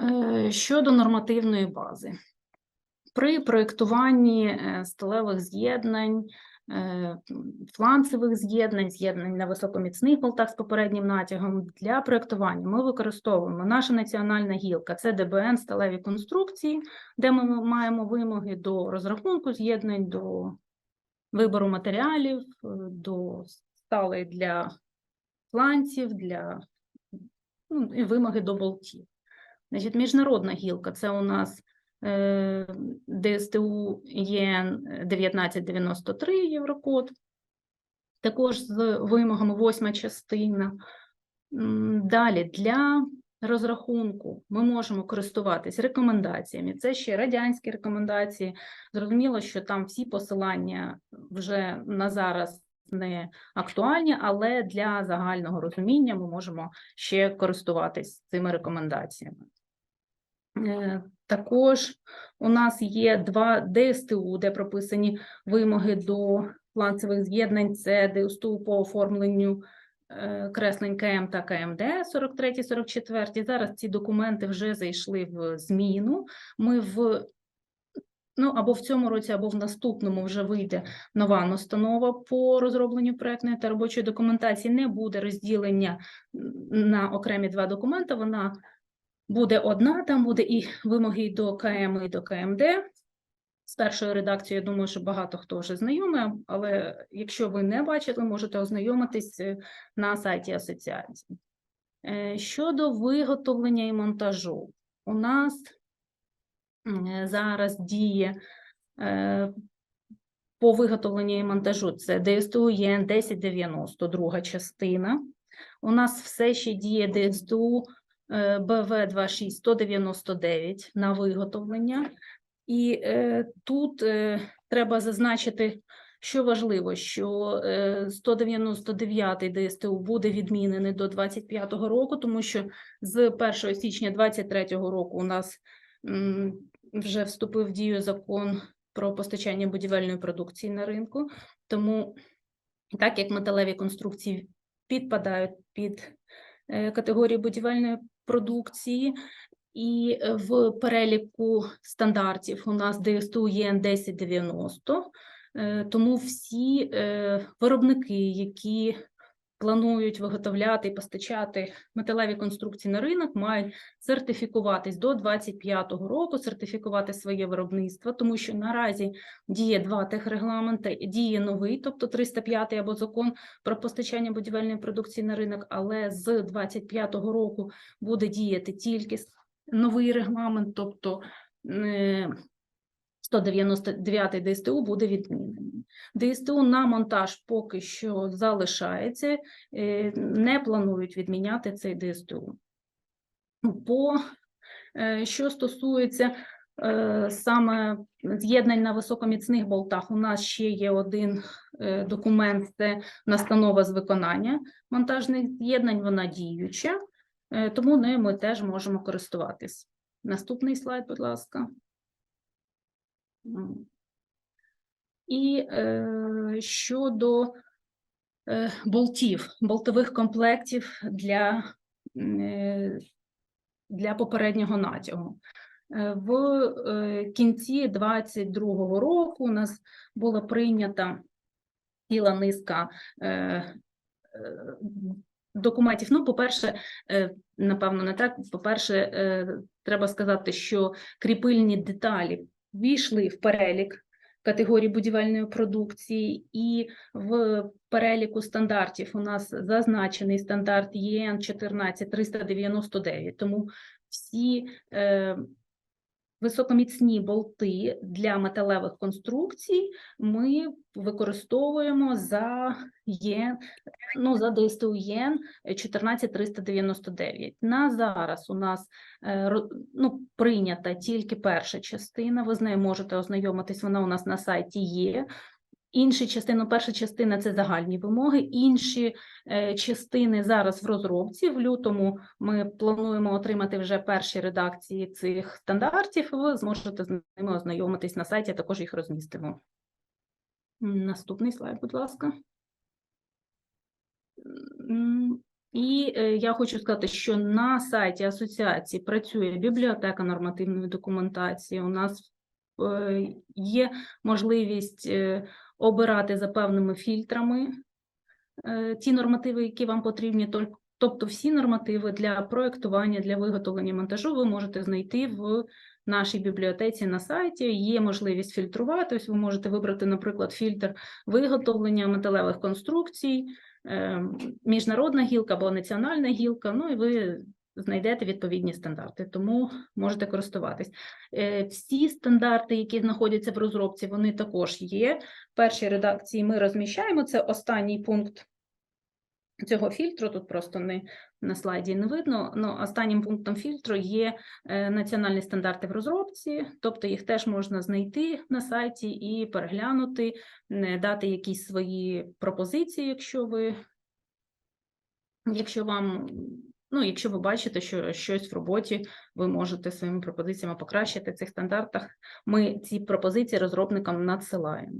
Е, Щодо нормативної бази, при проєктуванні е, сталевих з'єднань, е, фланцевих з'єднань, з'єднань на високоміцних болтах з попереднім натягом для проєктування ми використовуємо наша національна гілка це ДБН сталеві конструкції, де ми маємо вимоги до розрахунку з'єднань, до вибору матеріалів, до сталей для фланців, для ну, і вимоги до болтів. Значить, міжнародна гілка це у нас е, ДСТУ ЄН 1993 Єврокод, також з вимогами восьма частина. Далі для розрахунку ми можемо користуватись рекомендаціями. Це ще радянські рекомендації. Зрозуміло, що там всі посилання вже на зараз не актуальні, але для загального розуміння ми можемо ще користуватись цими рекомендаціями. Е, Також у нас є два ДСТУ, де прописані вимоги до фланцевих з'єднань. Це ДСТУ по оформленню е, креслень КМ та КМД 43-44. Зараз ці документи вже зайшли в зміну. Ми в Ну, або в цьому році, або в наступному вже вийде нова настанова по розробленню проектної та робочої документації. Не буде розділення на окремі два документи. Вона буде одна, там буде і вимоги до КМ, і до КМД. З першою редакцією, я думаю, що багато хто вже знайомий, але якщо ви не бачите, можете ознайомитись е, на сайті асоціації. Е, Щодо виготовлення і монтажу, у нас е, зараз діє по виготовленню і монтажу це ДСТУ ЄН 1090, друга частина. У нас все ще діє ДСТУ е, БВ 26199 на виготовлення. І е, тут е, треба зазначити, що важливо, що е, 199 ДСТУ буде відмінений до 25 року, тому що з 1 січня 23 року у нас вже вступив в дію закон про постачання будівельної продукції на ринку. Тому, так як металеві конструкції підпадають під е, категорії будівельної продукції, і е, в переліку стандартів у нас ДСТУ ЄН 1090, е, тому всі е, виробники, які планують виготовляти і постачати металеві конструкції на ринок, мають сертифікуватись до 25-го року, сертифікувати своє виробництво, тому що наразі діє два техрегламенти, діє новий, тобто 305 або закон про постачання будівельної продукції на ринок, але з 25-го року буде діяти тільки новий регламент, тобто е, 199 ДСТУ буде відмінений. ДСТУ на монтаж поки що залишається, е, не планують відміняти цей ДСТУ. По е, що стосується е, саме з'єднань на високоміцних болтах, у нас ще є один документ, це настанова з виконання монтажних з'єднань, вона діюча, тому нею ми теж можемо користуватись. Наступний слайд, будь ласка. І е, щодо е, болтів, болтових комплектів для, е, для попереднього натягу. Е, В е, кінці 22-го року у нас була прийнята ціла низка е, е, документів. Ну, по-перше, е, напевно, не так. По-перше, треба сказати, що кріпильні деталі війшли в перелік категорій будівельної продукції, і в переліку стандартів у нас зазначений стандарт ЄН 14399, тому всі е, високоміцні болти для металевих конструкцій ми використовуємо за ЄН, ну, за ДСТУ ЄН 14399. На зараз у нас е, ну, прийнята тільки перша частина, ви з нею можете ознайомитись, вона у нас на сайті є. Інші частини, перша частина це загальні вимоги, інші е, частини зараз в розробці. В лютому ми плануємо отримати вже перші редакції цих стандартів. Ви зможете з ними ознайомитись на сайті, також їх розмістимо. Наступний слайд, будь ласка. І е, я хочу сказати, що на сайті асоціації працює бібліотека нормативної документації. У нас е, є можливість обирати за певними фільтрами е, ті нормативи, які вам потрібні. Тобто всі нормативи для проектування, для виготовлення монтажу ви можете знайти в нашій бібліотеці на сайті. Є можливість фільтрувати. Ось ви можете вибрати, наприклад, фільтр виготовлення металевих конструкцій, е, міжнародна гілка або національна гілка. Ну і ви знайдете відповідні стандарти, тому можете користуватись. Е, Всі стандарти, які знаходяться в розробці, вони також є. В першій редакції ми розміщаємо це останній пункт цього фільтру. Тут просто не на слайді не видно. Ну, останнім пунктом фільтру є е, національні стандарти в розробці, тобто їх теж можна знайти на сайті і переглянути, дати якісь свої пропозиції, якщо ви якщо вам. Ну, якщо ви бачите, що щось в роботі ви можете своїми пропозиціями покращити в цих стандартах, ми ці пропозиції розробникам надсилаємо.